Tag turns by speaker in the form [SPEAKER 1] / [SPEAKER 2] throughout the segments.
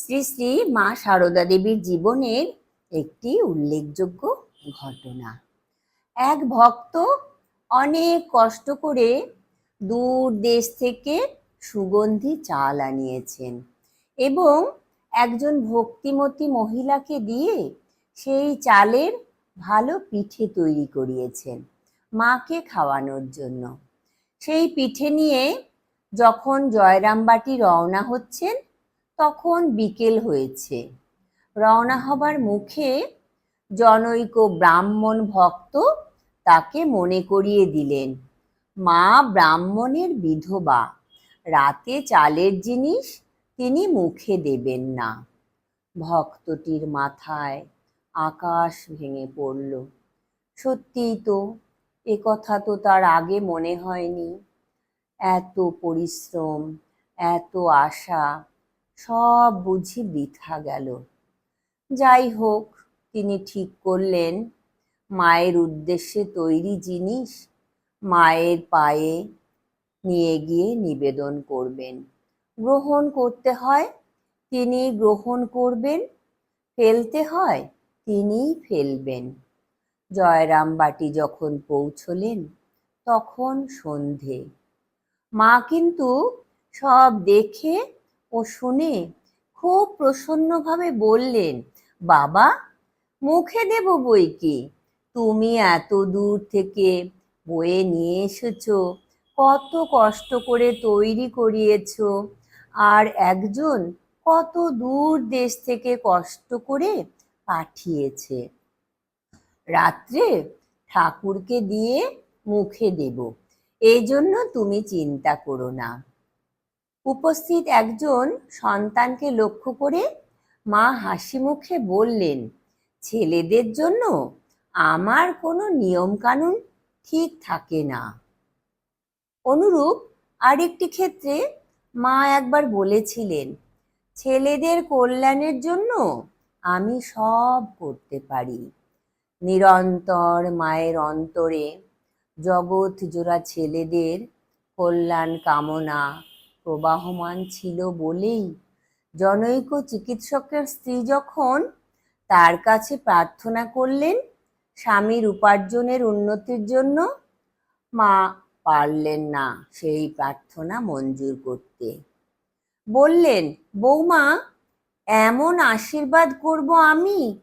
[SPEAKER 1] শ্রী শ্রী মা সারদা দেবীর জীবনের একটি উল্লেখযোগ্য ঘটনা। এক ভক্ত অনেক কষ্ট করে দূর দেশ থেকে সুগন্ধি চাল আনিয়েছেন এবং একজন ভক্তিমতী মহিলাকে দিয়ে সেই চালের ভালো পিঠে তৈরি করিয়েছেন মাকে খাওয়ানোর জন্য। সেই পিঠে নিয়ে যখন জয়রামবাটি রওনা হচ্ছেন তখন বিকেল হয়েছে। রওনা হবার মুখে জনৈক ব্রাহ্মণ ভক্ত তাকে মনে করিয়ে দিলেন, মা ব্রাহ্মণের বিধবা, রাতে চালের জিনিস তিনি মুখে দেবেন না ভক্তটির মাথায় আকাশ ভেঙে পড়ল। সত্যিই তো, এ কথা তো তার আগে মনে হয়নি। এত পরিশ্রম, এত আশা সব বুঝি বৃথা গেল। যাই হোক, তিনি ঠিক করলেন, মায়ের উদ্দেশ্যে তৈরি জিনিস মায়ের পায়ে নিয়ে গিয়ে নিবেদন করবেন। গ্রহণ করতে হয়, তিনি গ্রহণ করবেন, ফেলতে হয়, তিনিই ফেলবেন। জয়রামবাটি যখন পৌঁছলেন, তখন সন্ধে। মা কিন্তু সব দেখে ও শুনে খুব প্রসন্নভাবে বললেন, বাবা, মুখে দেব বই কি? তুমি এত দূর থেকে বয়ে নিয়ে এসেছ, কত কষ্ট করে তৈরি করিয়েছ, আর একজন কত দূর দেশ থেকে কষ্ট করে পাঠিয়েছে। রাত্রে ঠাকুরকে দিয়ে মুখে দেব এই জন্য তুমি চিন্তা করো না। উপস্থিত একজন সন্তানকে লক্ষ্য করে মা হাসি মুখে বললেন, ছেলেদের জন্য আমার কোনো নিয়মকানুন ঠিক থাকে না। অনুরূপ আরেকটি ক্ষেত্রে মা একবার বলেছিলেন, ছেলেদের কল্যাণের জন্য আমি সব করতে পারি। নিরন্তর মায়ের অন্তরে জগৎ জোড়া ছেলেদের কল্যাণ কামনা প্রবাহমান ছিল বলেই জনৈক চিকিৎসকের স্ত্রী যখন তার কাছে প্রার্থনা করলেন, স্বামীর উপার্জনের উন্নতির জন্য মা পারলেন না সেই প্রার্থনা মঞ্জুর করতে। বললেন, বৌমা, এমন আশীর্বাদ করব আমি?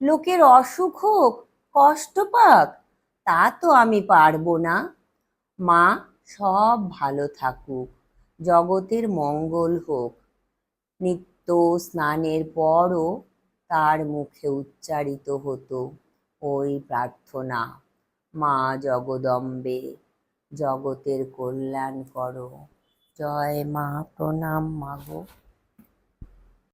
[SPEAKER 1] লোকের অসুখ হোক, কষ্ট পাক, তা তো আমি পারব না। মা, সব ভালো থাকুক। জগতের মঙ্গল হোক। নিত্য স্নানের পরও তার মুখে উচ্চারিত হতো ওই প্রার্থনা, মা জগদম্বে, জগতের কল্যাণ করো। জয় মা প্রণাম মাগো।